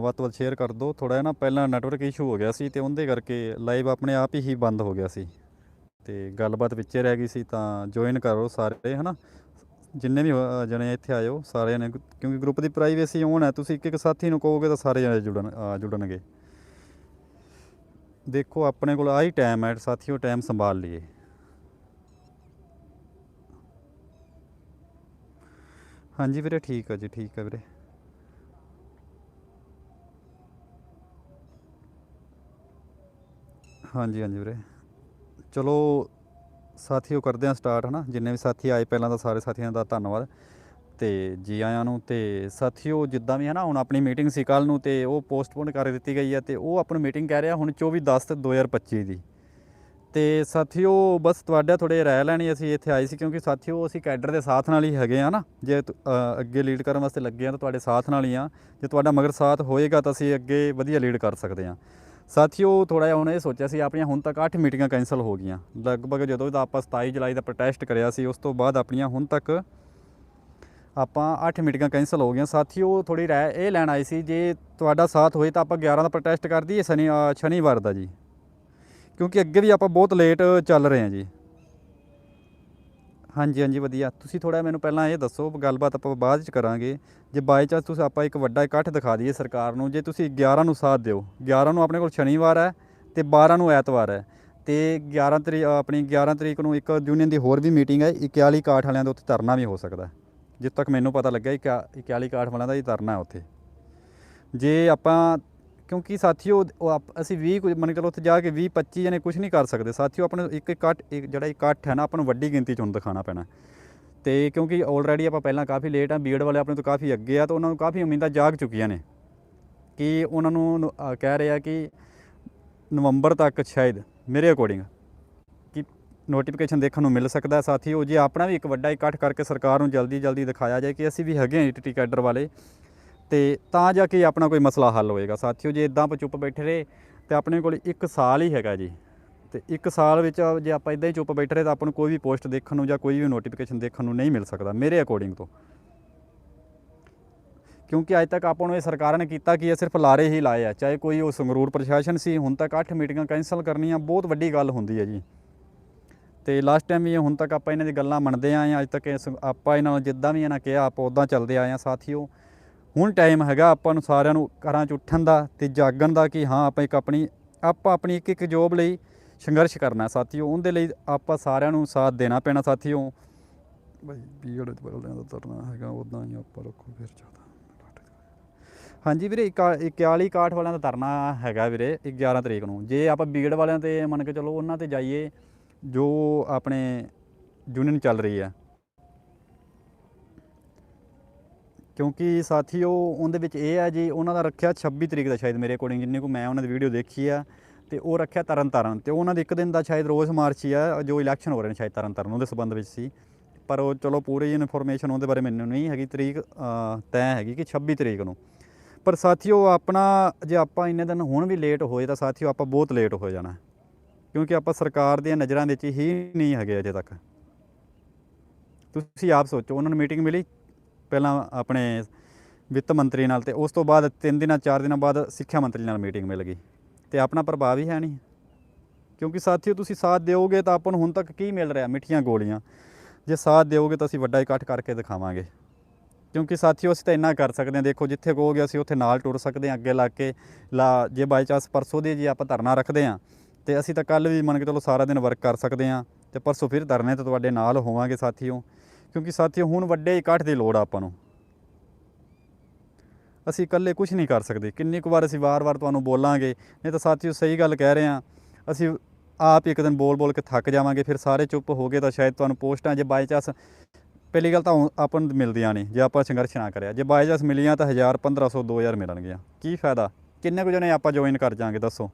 ਵੱਧ ਤੋਂ ਵੱਧ ਸ਼ੇਅਰ ਕਰ ਦਿਓ। ਥੋੜਾ ਜਿਹਾ ਨਾ ਪਹਿਲਾਂ ਨੈਟਵਰਕ ਇਸ਼ੂ ਹੋ ਗਿਆ ਸੀ ਤੇ ਉਹਦੇ ਕਰਕੇ ਲਾਈਵ ਆਪਣੇ ਆਪ ਹੀ ਬੰਦ ਹੋ ਗਿਆ ਸੀ। ਤੇ ਗੱਲਬਾਤ ਵਿੱਚੇ ਰਹਿ ਗਈ ਸੀ ਤਾਂ ਜੁਆਇਨ ਕਰੋ ਸਾਰੇ, ਹਨਾ? ਜਿੰਨੇ ਵੀ ਜਣੇ ਇੱਥੇ ਆਇਓ ਸਾਰਿਆਂ ਨੇ, ਕਿਉਂਕਿ ਗਰੁੱਪ ਦੀ ਪ੍ਰਾਈਵੇਸੀ ਔਨ ਹੈ, ਤੁਸੀਂ ਇੱਕ ਇੱਕ ਸਾਥੀ ਨੂੰ ਕਹੋਗੇ ਤਾਂ ਸਾਰੇ ਜਣੇ ਜੁੜਨ ਜੁੜਨਗੇ। ਦੇਖੋ, ਆਪਣੇ ਕੋਲ ਆਹੀ ਟਾਈਮ ਹੈ, ਸਾਥੀਓ ਟਾਈਮ ਸੰਭਾਲ ਲਈਏ। ਹਾਂਜੀ ਵੀਰੇ, ਠੀਕ ਆ ਜੀ, ਠੀਕ ਹੈ ਵੀਰੇ। ਹਾਂਜੀ ਹਾਂਜੀ ਵੀਰੇ। ਚਲੋ, ਸਾਥੀਓ ਕਰਦੇ ਹਾਂ ਸਟਾਰਟ ਹਨਾ? ਜਿੰਨੇ ਵੀ ਸਾਥੀ ਆਏ ਪਹਿਲਾਂ ਤਾਂ ਸਾਰੇ ਸਾਥੀਆਂ ਦਾ ਧੰਨਵਾਦ। ਤੇ ਜੀ ਆਇਆਂ ਨੂੰ ਤੇ ਸਾਥੀਓ ਜਿੱਦਾਂ ਵੀ ਹੈ ਨਾ ਹੁਣ ਆਪਣੀ ਮੀਟਿੰਗ ਸੀ ਕੱਲ ਨੂੰ ਤੇ ਉਹ ਪੋਸਟਪੋਨ ਕਰ ਦਿੱਤੀ ਗਈ ਹੈ ਤੇ ਉਹ ਆਪਣੀ ਮੀਟਿੰਗ ਕਹਿ ਰਿਹਾ ਹੁਣ 24 10 ਤੇ 2025 ਦੀ। ਤੇ ਸਾਥੀਓ ਬਸ ਤੁਹਾਡਾ ਥੋੜੇ ਰਾਏ ਲੈਣੀ ਅਸੀਂ ਇੱਥੇ ਆਏ ਸੀ ਕਿਉਂਕਿ ਸਾਥੀਓ ਅਸੀਂ ਕੈਡਰ ਦੇ ਸਾਥ ਨਾਲ ਹੀ ਹੈਗੇ ਆ ਨਾ ਜੇ ਅੱਗੇ ਲੀਡ ਕਰਨ ਵਾਸਤੇ ਲੱਗੇ ਆ ਤਾਂ ਤੁਹਾਡੇ ਸਾਥ ਨਾਲ ਹੀ ਆ ਜੇ ਤੁਹਾਡਾ ਮਗਰ ਸਾਥ ਹੋਏਗਾ ਤਾਂ ਅਸੀਂ ਅੱਗੇ ਵਧੀਆ ਲੀਡ ਕਰ ਸਕਦੇ ਆ ਸਾਥੀਓ ਥੋੜਾ ਜਿਹਾ ਹੁਣ ਇਹ ਸੋਚਿਆ ਸੀ, ਆਪਣੀਆਂ ਹੁਣ ਤੱਕ 8 ਮੀਟਿੰਗਾਂ ਕੈਂਸਲ ਹੋ ਗਈਆਂ। ਲਗਭਗ ਜਦੋਂ ਦਾ ਆਪਾਂ 27 ਜੁਲਾਈ ਦਾ ਪ੍ਰੋਟੈਸਟ ਕਰਿਆ ਸੀ, ਉਸ ਤੋਂ ਬਾਅਦ ਆਪਣੀਆਂ ਹੁਣ ਤੱਕ ਆਪਾਂ 8 ਮੀਟਿੰਗਾਂ ਕੈਂਸਲ ਹੋ ਗਈਆਂ। ਸਾਥੀਓ ਥੋੜੀ ਰਾਏ ਇਹ ਲੈਣ ਆਏ ਸੀ, ਜੇ ਤੁਹਾਡਾ ਸਾਥ ਹੋਏ ਤਾਂ ਆਪਾਂ 11 ਦਾ ਪ੍ਰੋਟੈਸਟ ਕਰ ਦਈਏ, ਸ਼ਨੀ ਸ਼ਨੀਵਾਰ ਦਾ ਜੀ। ਕਿਉਂਕਿ ਅੱਗੇ ਵੀ ਆਪਾਂ ਬਹੁਤ ਲੇਟ ਚੱਲ ਰਹੇ ਹਾਂ ਜੀ। ਹਾਂਜੀ ਹਾਂਜੀ, ਵਧੀਆ। ਤੁਸੀਂ ਥੋੜਾ ਮੈਨੂੰ ਪਹਿਲਾਂ ਇਹ ਦੱਸੋ, ਗੱਲਬਾਤ ਆਪਾਂ ਬਾਅਦ ਚ ਕਰਾਂਗੇ। ਜੇ ਬਾਈ ਚਾਂਸ ਤੁਸੀਂ ਆਪਾਂ ਇੱਕ ਵੱਡਾ ਇਕੱਠ ਦਿਖਾ ਦਈਏ ਸਰਕਾਰ ਨੂੰ, ਜੇ ਤੁਸੀਂ 11 ਨੂੰ ਸਾਥ ਦਿਓ 11 ਨੂੰ ਆਪਣੇ ਕੋਲ ਸ਼ਨੀਵਾਰ ਹੈ ਤੇ 12 ਨੂੰ ਐਤਵਾਰ ਹੈ, ਤੇ 11 ਤਰੀਕ ਆਪਣੀ 11 ਤਰੀਕ ਨੂੰ ਇੱਕ ਯੂਨੀਅਨ ਦੀ ਹੋਰ ਵੀ ਮੀਟਿੰਗ ਹੈ 41 ਕਾਠ ਵਾਲਿਆਂ ਦੇ ਉੱਥੇ ਧਰਨਾ ਵੀ ਹੋ ਸਕਦਾ ਹੈ। ਜਿੱਥੇ ਤੱਕ ਮੈਨੂੰ ਪਤਾ ਲੱਗਿਆ 41 ਕਾਠ ਵਾਲਿਆਂ ਦਾ ਹੀ ਧਰਨਾ ਹੈ ਉੱਥੇ। ਜੇ ਆਪਾਂ ਕਿਉਂਕਿ ਸਾਥੀਓ, ਉਹ ਆਪ- ਅਸੀਂ 20 ਕੁ, ਮੰਨ ਕੇ ਚਲੋ ਉੱਥੇ ਜਾ ਕੇ 20 25 ਜਣੇ ਕੁਝ ਨਹੀਂ ਕਰ ਸਕਦੇ। ਸਾਥੀਓ, ਆਪਣੇ ਇੱਕ ਇਕੱਠ, ਇੱਕ ਜਿਹੜਾ ਇਕੱਠ ਹੈ ਨਾ, ਆਪਾਂ ਨੂੰ ਵੱਡੀ ਗਿਣਤੀ ਚ ਹੁਣ ਦਿਖਾਣਾ ਪੈਣਾ। ਤੇ ਕਿਉਂਕਿ ਆਲਰੇਡੀ ਆਪਾਂ ਪਹਿਲਾਂ ਕਾਫੀ ਲੇਟ ਆ ਬੀਐਡ ਵਾਲੇ ਆਪਣੇ ਤੋਂ ਕਾਫੀ ਅੱਗੇ ਆ, ਤਾਂ ਉਹਨਾਂ ਨੂੰ ਕਾਫੀ ਉਮੀਦਾਂ ਜਾਗ ਚੁੱਕੀਆਂ ਨੇ ਕਿ ਉਹਨਾਂ ਨੂੰ ਕਹਿ ਰਹੇ ਆ ਕਿ ਨਵੰਬਰ ਤੱਕ ਸ਼ਾਇਦ, ਮੇਰੇ ਅਕੋਰਡਿੰਗ ਕਿ ਨੋਟੀਫਿਕੇਸ਼ਨ ਦੇਖਣ ਨੂੰ ਮਿਲ ਸਕਦਾ ਹੈ। ਸਾਥੀਓ, ਜੇ ਆਪਣਾ ਵੀ ਇੱਕ ਵੱਡਾ ਇਕੱਠ ਕਰਕੇ ਸਰਕਾਰ ਨੂੰ ਜਲਦੀ ਜਲਦੀ ਦਿਖਾਇਆ ਜਾਏ ਕਿ ਅਸੀਂ ਵੀ ਹੈਗੇ ਹਾਂ ਈਟੀਟੀ ਕੈਡਰ ਵਾਲੇ ਤੇ ਤਾਂ ਜਾ ਕੇ ਆਪਣਾ ਕੋਈ ਮਸਲਾ ਹੱਲ ਹੋਏਗਾ। ਸਾਥੀਓ, ਜੇ ਇਦਾਂ ਆਪਾਂ ਚੁੱਪ ਬੈਠੇ ਰਹੇ, ਤੇ ਆਪਣੇ ਕੋਲ ਇੱਕ ਸਾਲ ਹੀ ਹੈਗਾ ਜੀ। ਤੇ ਇੱਕ ਸਾਲ ਵਿੱਚ ਜੇ ਆਪਾਂ ਇਦਾਂ ਹੀ ਚੁੱਪ ਬੈਠੇ ਰਹੇ, ਤਾਂ ਆਪਾਂ ਨੂੰ ਕੋਈ ਵੀ ਪੋਸਟ ਦੇਖਣ ਨੂੰ ਜਾਂ ਕੋਈ ਵੀ ਨੋਟੀਫਿਕੇਸ਼ਨ ਦੇਖਣ ਨੂੰ ਨਹੀਂ ਮਿਲ ਸਕਦਾ, ਮੇਰੇ ਅਕੋਰਡਿੰਗ ਤੋਂ। ਕਿਉਂਕਿ ਅੱਜ ਤੱਕ ਆਪਾਂ ਨੂੰ ਇਹ ਸਰਕਾਰਾਂ ਨੇ ਕੀਤਾ ਕਿ ਇਹ ਸਿਰਫ ਲਾਰੇ ਹੀ ਲਾਏ ਆ। ਚਾਹੇ ਕੋਈ ਉਹ ਸੰਗਰੂਰ ਪ੍ਰਸ਼ਾਸਨ ਸੀ, ਹੁਣ ਤੱਕ 8 ਮੀਟਿੰਗਾਂ ਕੈਂਸਲ ਕਰਨੀਆਂ, ਬਹੁਤ ਵੱਡੀ ਗੱਲ ਹੁੰਦੀ ਹੈ ਜੀ। ਤੇ ਲਾਸਟ ਟਾਈਮ ਵੀ ਹੁਣ ਤੱਕ ਆਪਾਂ ਇਹਨਾਂ ਦੀ ਗੱਲਾਂ ਮੰਨਦੇ ਆਏ ਆ ਅੱਜ ਤੱਕ ਆਪਾਂ ਇਹਨਾਂ ਨੂੰ ਜਿੱਦਾਂ ਵੀ ਇਹਨਾਂ ਕਿਹਾ, ਆਪਾਂ ਉਦਾਂ ਚੱਲਦੇ ਆਏ ਆ ਸਾਥੀਓ। ਹੁਣ ਟਾਈਮ ਹੈਗਾ ਆਪਾਂ ਨੂੰ ਸਾਰਿਆਂ ਨੂੰ ਘਰਾਂ 'ਚ ਉੱਠਣ ਦਾ ਤੇ ਜਾਗਣ ਦਾ ਕਿ ਹਾਂ ਆਪਾਂ ਇੱਕ ਆਪਣੀ ਆਪਾਂ ਆਪਣੀ ਇੱਕ ਇੱਕ ਜੋਬ ਲਈ ਸੰਘਰਸ਼ ਕਰਨਾ ਸਾਥੀਓ ਉਹਦੇ ਲਈ ਆਪਾਂ ਸਾਰਿਆਂ ਨੂੰ ਸਾਥ ਦੇਣਾ ਪੈਣਾ ਸਾਥੀਓ। ਬਈ ਬੀੜ ਬੋਲਦਿਆਂ ਦਾ ਤਰਨਾ ਹੈਗਾ ਉਦਾਂ ਹੀ ਆਪਾਂ ਰੱਖੋ ਫਿਰ ਜ਼ਿਆਦਾ। ਹਾਂਜੀ ਵੀਰੇ 41 ਕਾਠ ਵਾਲਿਆਂ ਦਾ ਧਰਨਾ ਹੈਗਾ ਵੀਰੇ 11 ਤਰੀਕ ਨੂੰ। ਜੇ ਆਪਾਂ ਬੀੜ ਵਾਲਿਆਂ ਤੇ ਮੰਨ ਕੇ ਚਲੋ ਉਹਨਾਂ ਤੇ ਜਾਈਏ ਜੋ ਆਪਣੇ ਯੂਨੀਅਨ ਚੱਲ ਰਹੀ ਹੈ ਕਿਉਂਕਿ ਸਾਥੀਓ ਉਹਦੇ ਵਿੱਚ ਇਹ ਹੈ ਜੀ, ਉਹਨਾਂ ਦਾ ਰੱਖਿਆ 26 ਤਰੀਕ ਦਾ ਸ਼ਾਇਦ ਮੇਰੇ ਅਕੋਰਡਿੰਗ ਜਿੰਨੇ ਕੋ ਮੈਂ ਉਹਨਾਂ ਦੀ ਵੀਡੀਓ ਦੇਖੀ ਆ, ਤੇ ਉਹ ਰੱਖਿਆ ਤਰਨ ਤਾਰਨ ਤੇ ਉਹਨਾਂ ਦੇ ਇੱਕ ਦਿਨ ਦਾ ਸ਼ਾਇਦ ਰੋਜ਼ ਮਾਰਚ ਹੀ ਆ, ਜੋ ਇਲੈਕਸ਼ਨ ਹੋ ਰਹੇ ਨੇ ਸ਼ਾਇਦ ਤਰਨ ਤਾਰਨ ਉਹਦੇ ਸੰਬੰਧ ਵਿੱਚ ਸੀ। ਪਰ ਉਹ ਚਲੋ ਪੂਰੀ ਇਨਫੋਰਮੇਸ਼ਨ ਉਹਦੇ ਬਾਰੇ ਮੈਨੂੰ ਨਹੀਂ ਹੈਗੀ, ਤਰੀਕ ਤੈਅ ਹੈਗੀ ਕਿ 26 ਤਰੀਕ ਨੂੰ। ਪਰ ਸਾਥੀਓ ਆਪਣਾ, ਜੇ ਆਪਾਂ ਇੰਨੇ ਦਿਨ ਹੁਣ ਵੀ ਲੇਟ ਹੋਏ ਤਾਂ ਸਾਥੀਓ ਆਪਾਂ ਬਹੁਤ ਲੇਟ ਹੋ ਜਾਣਾ। ਕਿਉਂਕਿ ਆਪਾਂ ਸਰਕਾਰ ਦੀਆਂ ਨਜ਼ਰਾਂ ਵਿੱਚ ਹੀ ਨਹੀਂ ਹੈਗੇ ਅਜੇ ਤੱਕ। ਤੁਸੀਂ ਆਪ ਸੋਚੋ, ਉਹਨਾਂ ਨੂੰ ਮੀਟਿੰਗ ਮਿਲੀ? ਪਹਿਲਾਂ ਆਪਣੇ ਵਿੱਤ ਮੰਤਰੀ ਨਾਲ ਤੇ ਉਸ ਤੋਂ ਬਾਅਦ ਤਿੰਨ ਦਿਨਾਂ, ਚਾਰ ਦਿਨਾਂ ਬਾਅਦ ਸਿੱਖਿਆ ਮੰਤਰੀ ਨਾਲ ਮੀਟਿੰਗ ਮਿਲ ਗਈ। ਤੇ ਆਪਣਾ ਪ੍ਰਭਾਵ ਹੀ ਹੈ ਨਹੀਂ। ਕਿਉਂਕਿ ਸਾਥੀਓ, ਤੁਸੀਂ ਸਾਥ ਦਿਓਗੇ ਤਾਂ ਆਪਾਂ ਨੂੰ ਹੁਣ ਤੱਕ ਕੀ ਮਿਲ ਰਿਹਾ? ਮਿੱਠੀਆਂ ਗੋਲੀਆਂ। ਜੇ ਸਾਥ ਦਿਓਗੇ ਤਾਂ ਅਸੀਂ ਵੱਡਾ ਇਕੱਠ ਕਰਕੇ ਦਿਖਾਵਾਂਗੇ। ਕਿਉਂਕਿ ਸਾਥੀਓ, ਅਸੀਂ ਤਾਂ ਇੰਨਾ ਕਰ ਸਕਦੇ ਹਾਂ। ਦੇਖੋ, ਜਿੱਥੇ ਕਹੋਗੇ ਅਸੀਂ ਉੱਥੇ ਨਾਲ ਟੁਰ ਸਕਦੇ ਹਾਂ, ਅੱਗੇ ਲੱਗ ਕੇ ਲਾ ਜੇ ਬਾਈ ਚਾਂਸ ਪਰਸੋਂ ਦੇ ਜੇ ਆਪਾਂ ਧਰਨਾ ਰੱਖਦੇ ਹਾਂ, ਤੇ ਅਸੀਂ ਤਾਂ ਕੱਲ ਵੀ ਮੰਨ ਕੇ ਚਲੋ ਸਾਰਾ ਦਿਨ ਵਰਕ ਕਰ ਸਕਦੇ ਹਾਂ, ਤੇ ਪਰਸੋਂ ਫਿਰ ਧਰਨੇ ਤੇ ਤੁਹਾਡੇ ਨਾਲ ਹੋਵਾਂਗੇ ਸਾਥੀਓ। ਕਿਉਂਕਿ ਸਾਥੀਓ, ਹੁਣ ਵੱਡੇ ਇਕੱਠ ਦੀ ਲੋੜ ਆ ਆਪਾਂ ਨੂੰ। ਅਸੀਂ ਇਕੱਲੇ ਕੁਝ ਨਹੀਂ ਕਰ ਸਕਦੇ। ਕਿੰਨੀ ਕੁ ਵਾਰ ਅਸੀਂ ਵਾਰ-ਵਾਰ ਤੁਹਾਨੂੰ ਬੋਲਾਂਗੇ, ਨਹੀਂ ਤਾਂ ਸਾਥੀਓ ਸਹੀ ਗੱਲ ਕਹਿ ਰਹੇ ਹਾਂ, ਅਸੀਂ ਆਪ ਹੀ ਇੱਕ ਦਿਨ ਬੋਲ-ਬੋਲ ਕੇ ਥੱਕ ਜਾਵਾਂਗੇ, ਫਿਰ ਸਾਰੇ ਚੁੱਪ ਹੋ ਗਏ ਤਾਂ ਸ਼ਾਇਦ ਤੁਹਾਨੂੰ ਪੋਸਟਾਂ ਜੇ ਬਾਈ ਚਾਂਸ ਪਹਿਲੀ ਗੱਲ ਤਾਂ ਆਪਾਂ ਨੂੰ ਮਿਲਦੀਆਂ ਨਹੀਂ, ਜੇ ਆਪਾਂ ਸੰਘਰਸ਼ ਨਾ ਕਰਿਆ। ਜੇ ਬਾਈ ਚਾਂਸ ਮਿਲੀਆਂ ਤਾਂ 1000 1500 2000 ਮਿਲਣਗੀਆਂ। ਕੀ ਫਾਇਦਾ? ਕਿੰਨੇ ਕੁ ਜਣੇ ਆਪਾਂ ਜੁਆਇਨ ਕਰ ਜਾਾਂਗੇ, ਦੱਸੋ।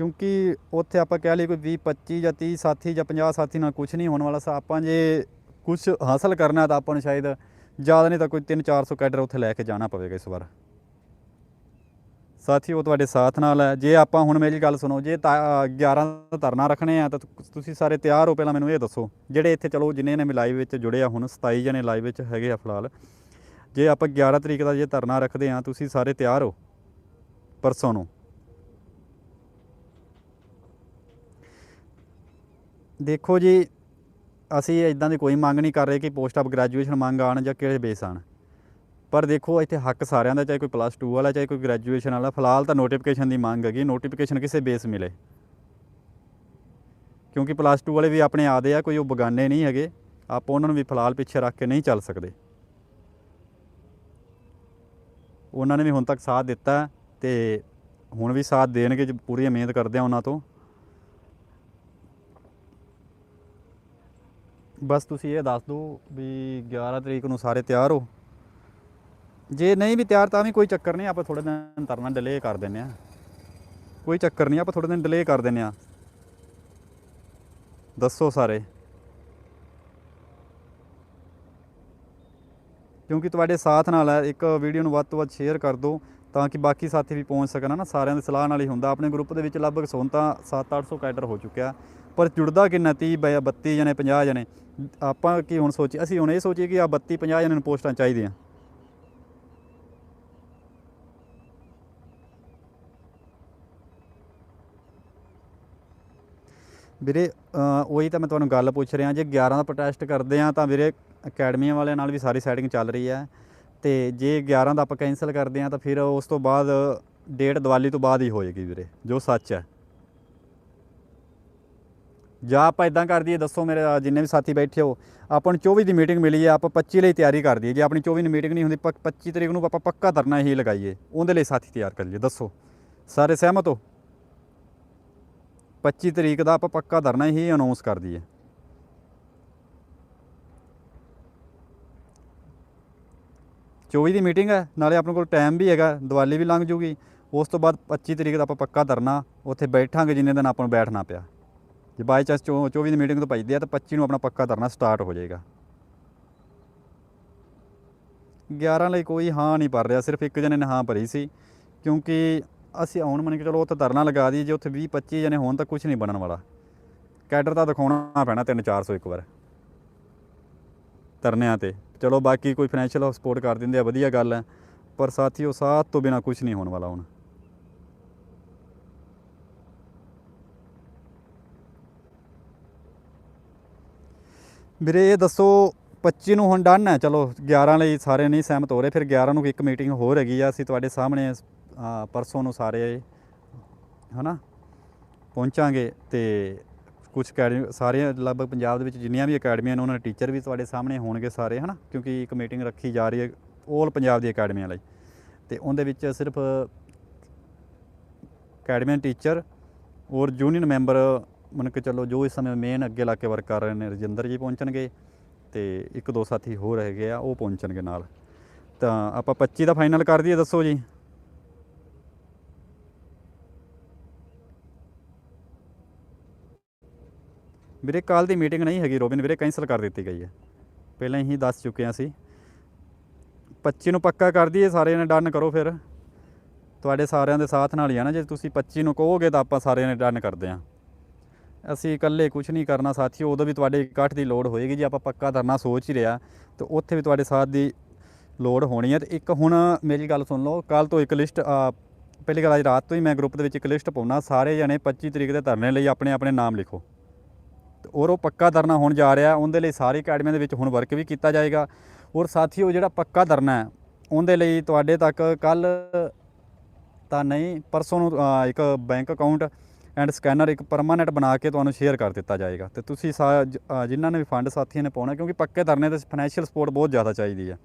ਕਿਉਂਕਿ ਉੱਥੇ ਆਪਾਂ ਕਹਿ ਲਈ ਕੋਈ 20 25 ਜਾਂ 30 ਸਾਥੀ ਜਾਂ 50 ਸਾਥੀ ਨਾਲ ਕੁਝ ਨਹੀਂ ਹੋਣ ਵਾਲਾ, ਸਾ ਆਪਾਂ ਜੇ ਕੁਝ ਹਾਸਲ ਕਰਨਾ ਤਾਂ ਆਪਾਂ ਨੂੰ ਸ਼ਾਇਦ ਜ਼ਿਆਦਾ ਨਹੀਂ ਤਾਂ ਕੋਈ 3 400 ਕੈਡਰ ਉੱਥੇ ਲੈ ਕੇ ਜਾਣਾ ਪਵੇਗਾ ਇਸ ਵਾਰ। ਸਾਥੀ, ਉਹ ਤੁਹਾਡੇ ਸਾਥ ਨਾਲ ਹੈ। ਜੇ ਆਪਾਂ ਹੁਣ ਮੇਰੀ ਗੱਲ ਸੁਣੋ, ਜੇ ਤਾਂ 11 ਧਰਨਾ ਰੱਖਣੇ ਆ, ਤਾਂ ਤੁਸੀਂ ਸਾਰੇ ਤਿਆਰ ਹੋ ਪਹਿਲਾਂ ਮੈਨੂੰ ਇਹ ਦੱਸੋ, ਜਿਹੜੇ ਇੱਥੇ ਚਲੋ ਜਿੰਨੇ ਨੇ ਲਾਈਵ ਵਿੱਚ ਜੁੜੇ ਆ ਹੁਣ 27 ਜਣੇ ਲਾਈਵ ਵਿੱਚ ਹੈਗੇ ਆ ਫਿਲਹਾਲ, ਜੇ ਆਪਾਂ 11 ਤਰੀਕ ਦਾ ਜੇ ਧਰਨਾ ਰੱਖਦੇ ਆ, ਤੁਸੀਂ ਸਾਰੇ ਤਿਆਰ ਹੋ ਪਰਸੋਂ ਨੂੰ? ਦੇਖੋ ਜੀ, ਅਸੀਂ ਇਦਾਂ ਦੀ ਕੋਈ ਮੰਗ ਨਹੀਂ ਕਰ ਰਹੇ ਕਿ ਪੋਸਟ ਆਫ ਗ੍ਰੈਜੂਏਸ਼ਨ ਮੰਗ ਆਣ ਜਾਂ ਕਿਹੜੇ ਬੇਸ ਆਣ ਪਰ ਦੇਖੋ, ਇੱਥੇ ਹੱਕ ਸਾਰਿਆਂ ਦਾ, ਚਾਹੇ ਕੋਈ ਪਲੱਸ 2 ਵਾਲਾ, ਚਾਹੇ ਕੋਈ ਗ੍ਰੈਜੂਏਸ਼ਨ ਵਾਲਾ, ਫਿਲਹਾਲ ਤਾਂ ਨੋਟੀਫਿਕੇਸ਼ਨ ਦੀ ਮੰਗ ਹੈਗੀ ਨੋਟੀਫਿਕੇਸ਼ਨ ਕਿਸੇ ਬੇਸ ਮਿਲੇ। ਕਿਉਂਕਿ ਪਲੱਸ 2 ਵਾਲੇ ਵੀ ਆਪਣੇ ਆਦੇ ਆ, ਕੋਈ ਉਹ ਬਗਾਨੇ ਨਹੀਂ ਹੈਗੇ, ਆਪਾਂ ਉਹਨਾਂ ਨੂੰ ਵੀ ਫਿਲਹਾਲ ਪਿੱਛੇ ਰੱਖ ਕੇ ਨਹੀਂ ਚੱਲ ਸਕਦੇ। ਉਹਨਾਂ ਨੇ ਵੀ ਹੁਣ ਤੱਕ ਸਾਥ ਦਿੱਤਾ ਹੈ ਤੇ ਹੁਣ ਵੀ ਸਾਥ ਦੇਣਗੇ ਜੇ ਪੂਰੀ ਉਮੀਦ ਕਰਦੇ ਆ ਉਹਨਾਂ ਤੋਂ। ਬਸ ਤੁਸੀਂ ਇਹ ਦੱਸ ਦਿਓ ਵੀ 11 ਤਰੀਕ ਨੂੰ ਸਾਰੇ ਤਿਆਰ ਹੋ। ਜੇ ਨਹੀਂ ਵੀ ਤਿਆਰ ਤਾਂ ਵੀ ਕੋਈ ਚੱਕਰ ਨਹੀਂ, ਆਪਾਂ ਥੋੜੇ ਦਿਨ ਤਰਨਾ ਡਿਲੇ ਕਰ ਦਿੰਨੇ ਆ ਕੋਈ ਚੱਕਰ ਨਹੀਂ, ਆਪਾਂ ਥੋੜੇ ਦਿਨ ਡਿਲੇ ਕਰ ਦਿੰਨੇ ਆ ਦੱਸੋ ਸਾਰੇ। ਕਿਉਂਕਿ ਤੁਹਾਡੇ ਸਾਥ ਨਾਲ ਹੈ, ਇੱਕ ਵੀਡੀਓ ਨੂੰ ਵੱਧ ਤੋਂ ਵੱਧ ਸ਼ੇਅਰ ਕਰ ਦਿਓ, ਤਾਂ ਕਿ ਬਾਕੀ ਸਾਥੀ ਵੀ ਪਹੁੰਚ ਸਕਣ ਨਾ? ਸਾਰਿਆਂ ਦੀ ਸਲਾਹ ਨਾਲ ਹੀ ਹੁੰਦਾ। ਆਪਣੇ ਗਰੁੱਪ ਦੇ ਵਿੱਚ ਲਗਭਗ ਹੁਣ ਤਾਂ 7-800 ਕੈਡਰ ਹੋ ਚੁੱਕਿਆ। ਪਰ ਜੁੜਦਾ ਕਿੰਨਾ? 30 ਬ- 32 ਜਣੇ 50 ਜਣੇ। ਆਪਾਂ ਕੀ ਹੁਣ ਸੋਚੀ, ਅਸੀਂ ਹੁਣ ਇਹ ਸੋਚੀਏ ਕਿ ਆ 32 50 ਜਣੇ ਨੂੰ ਪੋਸਟਾਂ ਚਾਹੀਦੀਆਂ। ਵੀਰੇ ਉਹੀ ਤਾਂ ਮੈਂ ਤੁਹਾਨੂੰ ਗੱਲ ਪੁੱਛ ਰਿਹਾ, ਜੇ 11 ਦਾ ਪ੍ਰੋਟੈਸਟ ਕਰਦੇ ਆ ਤਾਂ ਵੀਰੇ, ਅਕੈਡਮੀਆਂ ਵਾਲਿਆਂ ਨਾਲ ਵੀ ਸਾਰੀ ਸੈਟਿੰਗ ਚੱਲ ਰਹੀ ਹੈ। ਤੇ ਜੇ 11 ਦਾ ਆਪਾਂ ਕੈਂਸਲ ਕਰਦੇ ਆ ਤਾਂ ਫਿਰ ਉਸ ਤੋਂ ਬਾਅਦ ਡੇਟ ਦੀਵਾਲੀ ਤੋਂ ਬਾਅਦ ਹੀ ਹੋਏਗੀ ਵੀਰੇ, ਜੋ ਸੱਚ ਹੈ। ਜਾਂ ਆਪਾਂ ਇਦਾਂ ਕਰ ਦਈਏ, ਦੱਸੋ ਮੇਰੇ ਜਿੰਨੇ ਵੀ ਸਾਥੀ ਬੈਠੇ ਹੋ, ਆਪਾਂ ਨੂੰ 24 ਦੀ ਮੀਟਿੰਗ ਮਿਲੀ ਹੈ, ਆਪਾਂ 25 ਲਈ ਤਿਆਰੀ ਕਰ ਦਈਏ। ਜੇ ਆਪਣੀ 24 ਦੀ ਮੀਟਿੰਗ ਨਹੀਂ ਹੁੰਦੀ, ਪ- 25 ਤਰੀਕ ਨੂੰ ਆਪਾਂ ਪੱਕਾ ਧਰਨਾ ਹੀ ਲਗਾਈਏ। ਉਹਦੇ ਲਈ ਸਾਥੀ ਤਿਆਰ ਕਰ ਲਈਏ, ਦੱਸੋ। ਸਾਰੇ ਸਹਿਮਤ ਹੋ? 25 ਤਰੀਕ ਦਾ ਆਪਾਂ ਪੱਕਾ ਧਰਨਾ ਹੀ ਅਨਾਉਂਸ ਕਰ ਦਈਏ। ਚੌਵੀ ਦੀ ਮੀਟਿੰਗ ਹੈ, ਨਾਲੇ ਆਪਣੇ ਕੋਲ ਟਾਈਮ ਵੀ ਹੈਗਾ, ਦੀਵਾਲੀ ਵੀ ਲੰਘ ਜੂਗੀ। ਉਸ ਤੋਂ ਬਾਅਦ 25 ਤਰੀਕ ਦਾ ਆਪਾਂ ਪੱਕਾ ਧਰਨਾ, ਉੱਥੇ ਬੈਠਾਂਗੇ ਜਿੰਨੇ ਦਿਨ ਆਪਾਂ ਨੂੰ ਬੈਠਣਾ ਪਿਆ। ਜੇ ਬਾਈ ਚਾਂਸ 24 ਦੀ ਮੀਟਿੰਗ ਤੋਂ ਭੱਜਦੇ ਆ ਤਾਂ 25 ਨੂੰ ਆਪਣਾ ਪੱਕਾ ਧਰਨਾ ਸਟਾਰਟ ਹੋ ਜਾਏਗਾ। 11 ਲਈ ਕੋਈ ਹਾਂ ਨਹੀਂ ਭਰ ਰਿਹਾ, ਸਿਰਫ ਇੱਕ ਜਣੇ ਨੇ ਹਾਂ ਭਰੀ ਸੀ, ਕਿਉਂਕਿ ਅਸੀਂ ਆਉਣ ਮੰਨ ਕੇ ਚਲੋ ਉੱਥੇ ਧਰਨਾ ਲਗਾ ਦਈਏ, ਜੇ ਉੱਥੇ 20 25 ਜਣੇ ਹੋਣ ਤਾਂ ਕੁਝ ਨਹੀਂ ਬਣਨ ਵਾਲਾ। ਕੈਡਰ ਤਾਂ ਦਿਖਾਉਣਾ ਪੈਣਾ 3 400 ਇੱਕ ਵਾਰ ਧਰਨਿਆਂ ਤੇ। ਚਲੋ ਬਾਕੀ ਕੋਈ ਫਾਈਨੈਂਸ਼ੀਅਲ ਸਪੋਰਟ ਕਰ ਦਿੰਦੇ ਆ, ਵਧੀਆ ਗੱਲ ਹੈ, ਪਰ ਸਾਥੀਓ ਸਾਥ ਤੋਂ ਬਿਨਾ ਕੁਝ ਨਹੀਂ ਹੋਣ ਵਾਲਾ ਹੁਣ। ਵੀਰੇ, ਇਹ ਦੱਸੋ 25 ਨੂੰ ਹੁਣ ਡਨ ਹੈ। ਚਲੋ 11 ਲਈ ਸਾਰੇ ਨਹੀਂ ਸਹਿਮਤ ਹੋ ਰਹੇ, ਫਿਰ 11 ਨੂੰ ਇੱਕ ਮੀਟਿੰਗ ਹੋਰ ਹੈਗੀ ਆ। ਅਸੀਂ ਤੁਹਾਡੇ ਸਾਹਮਣੇ ਪਰਸੋਂ ਨੂੰ ਸਾਰੇ, ਹਨਾ, ਪਹੁੰਚਾਂਗੇ ਤੇ ਕੁਝ ਅਕੈਡਮੀ, ਸਾਰੇ ਲਗਭਗ ਪੰਜਾਬ ਦੇ ਵਿੱਚ ਜਿੰਨੀਆਂ ਵੀ ਅਕੈਡਮੀਆਂ ਨੇ, ਉਹਨਾਂ ਦੇ ਟੀਚਰ ਵੀ ਤੁਹਾਡੇ ਸਾਹਮਣੇ ਹੋਣਗੇ ਸਾਰੇ, ਹਨਾ, ਕਿਉਂਕਿ ਇੱਕ ਮੀਟਿੰਗ ਰੱਖੀ ਜਾ ਰਹੀ ਹੈ 올 ਪੰਜਾਬ ਦੀ ਅਕੈਡਮੀਆਂ ਲਈ। ਤੇ ਉਹਦੇ ਵਿੱਚ ਸਿਰਫ ਅਕੈਡਮੀ ਟੀਚਰ ਔਰ ਯੂਨੀਅਨ ਮੈਂਬਰ ਮੰਨ ਕੇ ਚੱਲੋ ਜੋ ਇਸ ਸਮੇਂ ਮੇਨ ਅੱਗੇ ਲਾ ਕੇ ਵਰਕ ਕਰ ਰਹੇ ਨੇ ਰਜਿੰਦਰ ਜੀ ਪਹੁੰਚਣਗੇ ਤੇ ਇੱਕ ਦੋ ਸਾਥੀ ਹੋਰ ਹੈਗੇ ਆ, ਉਹ ਪਹੁੰਚਣਗੇ ਨਾਲ। ਤਾਂ ਆਪਾਂ 25 ਦਾ ਫਾਈਨਲ ਕਰ ਦਈਏ, ਦੱਸੋ ਜੀ। ਵੀਰੇ ਕੱਲ ਦੀ ਮੀਟਿੰਗ ਨਹੀਂ ਹੈਗੀ ਰੋਬਿਨ, ਵੀਰੇ ਕੈਂਸਲ ਕਰ ਦਿੱਤੀ ਗਈ ਹੈ। ਪਹਿਲਾਂ ਹੀ ਦੱਸ ਚੁੱਕੇ ਹਾਂ ਅਸੀਂ। 25 ਨੂੰ ਪੱਕਾ ਕਰ ਦਈਏ, ਸਾਰਿਆਂ ਨੇ ਡਨ ਕਰੋ ਫਿਰ। ਤੁਹਾਡੇ ਸਾਰਿਆਂ ਦੇ ਸਾਥ ਨਾਲ ਹੀ ਆ ਨਾ, ਜੇ ਤੁਸੀਂ 25 ਨੂੰ ਕਹੋਗੇ ਤਾਂ ਆਪਾਂ ਸਾਰਿਆਂ ਨੇ ਡਨ ਕਰਦੇ ਹਾਂ। ਅਸੀਂ ਇਕੱਲੇ ਕੁਝ ਨਹੀਂ ਕਰਨਾ ਸਾਥੀਓ, ਉਦੋਂ ਵੀ ਤੁਹਾਡੇ ਇਕੱਠ ਦੀ ਲੋੜ ਹੋਏਗੀ ਜੇ, ਆਪਾਂ ਪੱਕਾ ਧਰਨਾ ਸੋਚ ਹੀ ਰਿਹਾ। ਤੇ ਉੱਥੇ ਵੀ ਤੁਹਾਡੇ ਸਾਥ ਦੀ ਲੋੜ ਹੋਣੀ ਹੈ। ਤੇ ਇੱਕ ਹੁਣ ਮੇਰੀ ਗੱਲ ਸੁਣ ਲਓ ਕੱਲ ਤੋਂ ਇੱਕ ਲਿਸਟ ਪਹਿਲੀ ਗੱਲ ਅੱਜ ਰਾਤ ਤੋਂ ਹੀ ਮੈਂ ਗਰੁੱਪ ਦੇ ਵਿੱਚ ਇੱਕ ਲਿਸਟ ਪਾਉਣਾ। ਸਾਰੇ ਜਣੇ 25 ਤਰੀਕ ਦੇ ਧਰਨੇ ਲਈ ਆਪਣੇ ਆਪਣੇ ਨਾਮ ਲਿਖੋ। ਤੇ ਔਰ ਉਹ ਪੱਕਾ ਧਰਨਾ ਹੋਣ ਜਾ ਰਿਹਾ, ਉਹਦੇ ਲਈ ਸਾਰੀ ਅਕੈਡਮੀਆਂ ਦੇ ਵਿੱਚ ਹੁਣ ਵਰਕ ਵੀ ਕੀਤਾ ਜਾਏਗਾ। ਔਰ ਸਾਥੀਓ, ਜਿਹੜਾ ਪੱਕਾ ਧਰਨਾ ਹੈ, ਉਹਦੇ ਲਈ ਤੁਹਾਡੇ ਤੱਕ ਕੱਲ ਤਾਂ ਨਹੀਂ, ਪਰਸੋਂ ਨੂੰ ਇੱਕ ਬੈਂਕ ਅਕਾਊਂਟ ਐਂਡ ਸਕੈਨਰ ਇੱਕ ਪਰਮਾਨੈਂਟ ਬਣਾ ਕੇ ਤੁਹਾਨੂੰ ਸ਼ੇਅਰ ਕਰ ਦਿੱਤਾ ਜਾਏਗਾ। ਤੇ ਤੁਸੀਂ ਸਾ- ਜਿਨ੍ਹਾਂ ਨੇ ਵੀ ਫੰਡ ਸਾਥੀਆਂ ਨੇ ਪਾਉਣਾ, ਕਿਉਂਕਿ ਪੱਕੇ ਧਰਨੇ ਤੇ ਫਾਈਨੈਂਸ਼ੀਅਲ ਸਪੋਰਟ ਬਹੁਤ ਜ਼ਿਆਦਾ ਚਾਹੀਦੀ ਹੈ।